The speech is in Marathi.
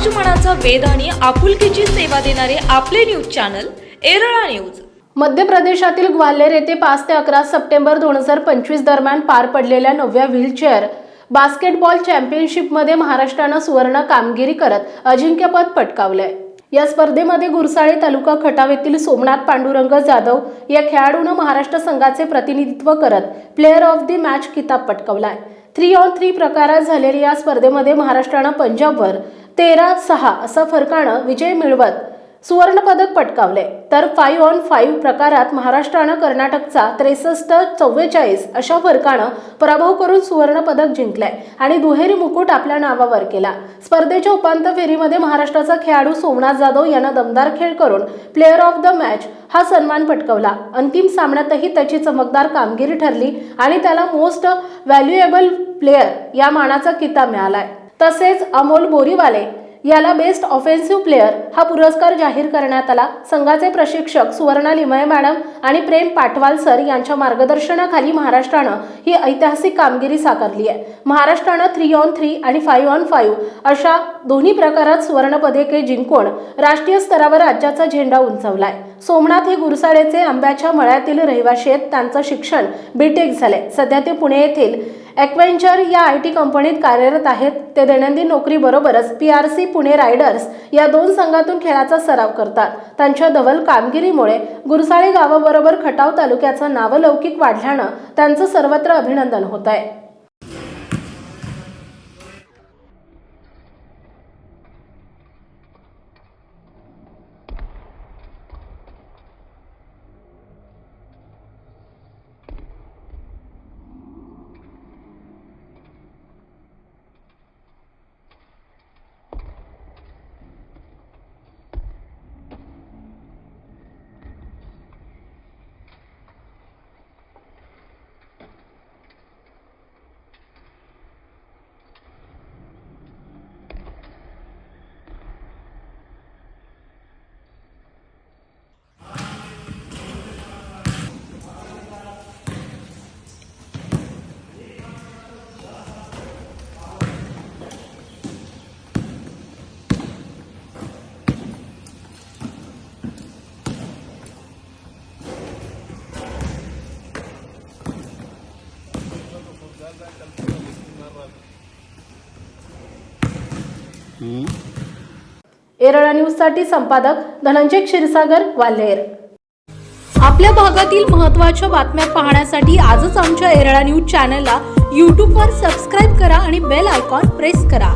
समाजमनाचा वेध आणि आपुलकीची सेवा देणारे आपले न्यूज चॅनल एरळा न्यूज. मध्य प्रदेशातील ग्वाल्हेर येथे पाच ते अकरा सप्टेंबर दोन हजार पंचवीस दरम्यान पार पडलेल्या नवव्या व्हीलचेअर बास्केटबॉल चॅम्पियनशिपमध्ये महाराष्ट्रानं सुवर्ण कामगिरी करत अजिंक्यपद पटकावलंय. या स्पर्धेमध्ये गुरसाळे तालुका खटाव येथील सोमनाथ पांडुरंग जाधव या खेळाडूनं महाराष्ट्र संघाचे प्रतिनिधित्व करत प्लेअर ऑफ दी मॅच किताब पटकावलाय. थ्री ऑन थ्री प्रकारात झालेल्या या स्पर्धेमध्ये महाराष्ट्रानं पंजाबवर तेरा सहा असा फरकानं विजय मिळवत सुवर्णपदक पटकावले. तर फाईव्ह ऑन फाईव्ह प्रकारात महाराष्ट्रानं कर्नाटकचा त्रेसष्ट चव्वेचाळीस अशा फरकानं पराभव करून सुवर्णपदक जिंकलंय आणि दुहेरी मुकुट आपल्या नावावर केला. स्पर्धेच्या उपांत्य फेरीमध्ये महाराष्ट्राचा खेळाडू सोमनाथ जाधव यानं दमदार खेळ करून प्लेअर ऑफ द मॅच हा सन्मान पटकवला. अंतिम सामन्यातही त्याची चमकदार कामगिरी ठरली आणि त्याला मोस्ट व्हॅल्युएबल प्लेअर या मानाचा किताब मिळालाय. तसेच अमोल बोरीवाले याला बेस्ट ऑफेन्सिव्ह प्लेअर हा पुरस्कार जाहीर करण्यात आला. संघाचे प्रशिक्षक सुवर्णा लिमये मॅडम आणि प्रेम पाटवाल सर यांच्या मार्गदर्शनाखाली महाराष्ट्रानं ही ऐतिहासिक कामगिरी साकारली आहे. महाराष्ट्रानं थ्री ऑन थ्री आणि फाईव्ह ऑन फाईव्ह अशा दोन्ही प्रकारात सुवर्णपदके जिंकून राष्ट्रीय स्तरावर राज्याचा झेंडा उंचावलाय. सोमनाथ हे गुरसाळेचे आंब्याच्या मळ्यातील रहिवाशी आहेत. त्यांचं शिक्षण बीटेक झालंय. सध्या ते पुणे येथील ॲक्वेंचर या आय टी कंपनीत कार्यरत आहेत. ते दैनंदिन नोकरीबरोबरच P R C Pune riders या दोन संघातून खेळाचा सराव करतात. त्यांच्या धवल कामगिरीमुळे गुरसाळे गावाबरोबर खटाव तालुक्याचं नावलौकिक वाढल्यानं त्यांचं सर्वत्र अभिनंदन होत आहे एरळा न्यूजसाठी संपादक धनंजय क्षीरसागर ग्वाल्हेर आपल्या भागातील महत्त्वाच्या बातम्या पाहण्यासाठी आजच आमच्या एरळा न्यूज चॅनलला यूट्यूबवर सबस्क्राईब करा आणि बेल आयकॉन प्रेस करा.